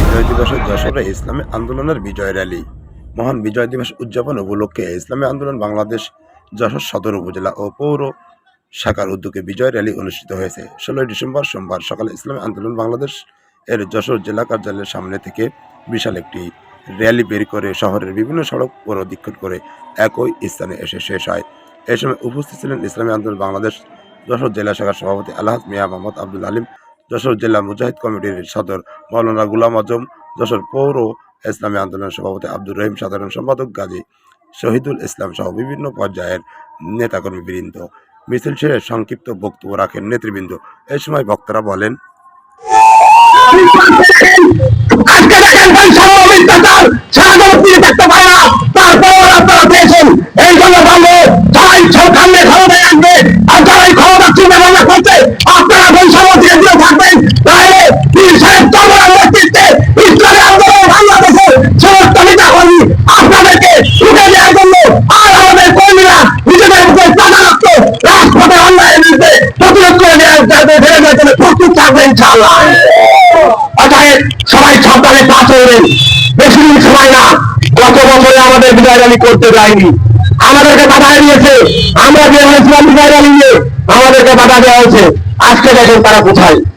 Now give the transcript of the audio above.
বিজয় দিবসে যশোরে ইসলামী আন্দোলনের বিজয় র্যালি। মহান বিজয় দিবস উদযাপন উপলক্ষে ইসলামী আন্দোলন বাংলাদেশ যশোর সদর উপজেলা ও পৌর শাখার উদ্যোগে বিজয় র্যালি অনুষ্ঠিত হয়েছে। ষোলোই ডিসেম্বর সোমবার সকালে ইসলামী আন্দোলন বাংলাদেশ এর যশোর জেলা কার্যালয়ের সামনে থেকে বিশাল একটি র্যালি বের করে শহরের বিভিন্ন সড়ক প্রদক্ষিণ করে একই স্থানে এসে শেষ হয়। এ সময় উপস্থিত ছিলেন ইসলামী আন্দোলন বাংলাদেশ যশোর জেলা শাখার সভাপতি আলহাজ মিয়া মোহাম্মদ আব্দুল আলিম যশোর জেলা মুজাহিদ কমিটির সদর মৌলানা গুলাম আজম, যশোর পৌর ইসলামী আন্দোলন সভাপতি আব্দুর রহিম, সাধারণ সম্পাদক গাজী শহীদুল ইসলাম সহ বিভিন্ন পর্যায়ের নেতাকর্মী বৃন্দ মিছিল শেষে সংক্ষিপ্ত বক্তব্য রাখেন নেতৃবৃন্দ। এ সময় বক্তারা বলেন অতএব সবাই বেশি দিন সময় না। আমাদের বিদায় করতে যায়নি। আমাদেরকে বাধা দিয়েছে। আমরা যে হয়েছিলাম বিদায় রালি নিয়ে আমাদেরকে বাধা দেওয়া হয়েছে। আজকে দেখেন তারা কোথায়।